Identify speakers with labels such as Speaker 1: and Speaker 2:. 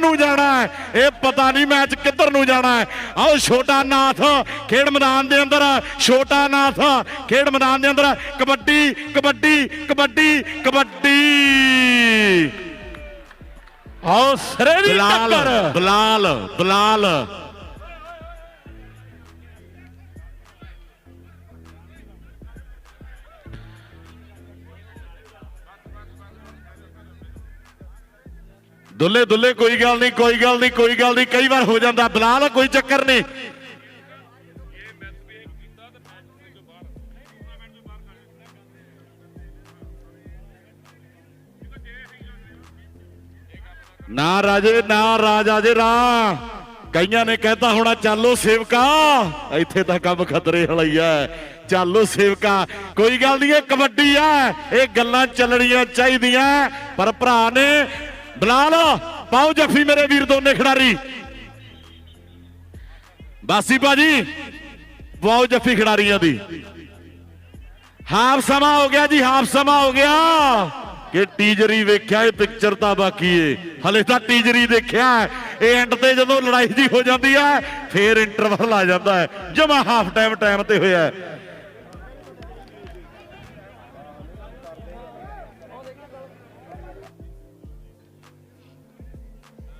Speaker 1: ਨੂੰ ਜਾਣਾ ਹੈ? ਇਹ ਪਤਾ ਨਹੀਂ ਮੈਚ ਕਿੱਧਰ ਨੂੰ ਜਾਣਾ ਹੈ। ਆਓ ਛੋਟਾ ਨਾਥ ਖੇਡ ਮੈਦਾਨ ਦੇ ਅੰਦਰ ਛੋਟਾ ਨਾਥ ਖੇਡ ਮੈਦਾਨ ਦੇ ਅੰਦਰ ਕਬੱਡੀ ਕਬੱਡੀ ਕਬੱਡੀ ਕਬੱਡੀ।
Speaker 2: ਆਓ ਸਿਰੇ ਦੀ
Speaker 1: ਬਲਾਲ
Speaker 2: ਟੱਕਰ।
Speaker 1: ਬਲਾਲ ਬਲਾਲ। ਦੁੱਲੇ ਦੁੱਲੇ ਕੋਈ ਗੱਲ ਨਹੀਂ, ਕੋਈ ਗੱਲ ਨਹੀਂ, ਕੋਈ ਗੱਲ ਨਹੀਂ। ਕਈ ਵਾਰ ਹੋ ਜਾਂਦਾ, ਬਲਾਲ ਕੋਈ ਚੱਕਰ ਨਹੀਂ। ਨਾ ਰਾਜੇ, ਨਾ ਰਾਜਾ ਜੇ ਰਾ ਕਈਆਂ ਨੇ ਕਹਿਤਾ ਹੋਣਾ, ਚਾਲੋ ਸੇਵਕਾ। ਇੱਥੇ ਤਾਂ ਕੰਮ ਖਤਰੇ ਵਾਲਾ ਹੀ ਐ ਚੱਲੋ ਸੇਵਕਾ। ਕੋਈ ਗੱਲ ਨਹੀਂ, ਇਹ ਕਬੱਡੀ ਐ ਇਹ ਗੱਲਾਂ ਚੱਲਣੀਆਂ ਚਾਹੀਦੀਆਂ। ਪਰ ਭਰਾ ਨੇ ਬਲਾਲ ਪਾਓ ਜੱਫੀ ਮੇਰੇ ਵੀਰ ਦੋਨੇ ਖਿਡਾਰੀ। ਬਾਸੀ ਭਾਜੀ, ਪਾਓ ਜੱਫੀ ਖਿਡਾਰੀਆਂ ਦੀ। ਹਾਫ ਸਮਾਂ ਹੋ ਗਿਆ ਜੀ, ਹਾਫ ਸਮਾਂ ਹੋ ਗਿਆ। ਕਿ ਟੀਜਰੀ ਵੇਖਿਆ, ਇਹ ਪਿਕਚਰ ਤਾਂ ਬਾਕੀ ਏ। ਹਲੇ ਤਾਂ ਟੀਜਰੀ ਦੇਖਿਆ ਇਹ ਐਂਡ ਤੇ ਜਦੋਂ ਲੜਾਈ ਜੀ ਹੋ ਜਾਂਦੀ ਹੈ, ਫੇਰ ਇੰਟਰਵਲ ਆ ਜਾਂਦਾ ਹੈ। ਜਮਾ ਹਾਫ ਟਾਈਮ ਟਾਈਮ ਤੇ ਹੋਇਆ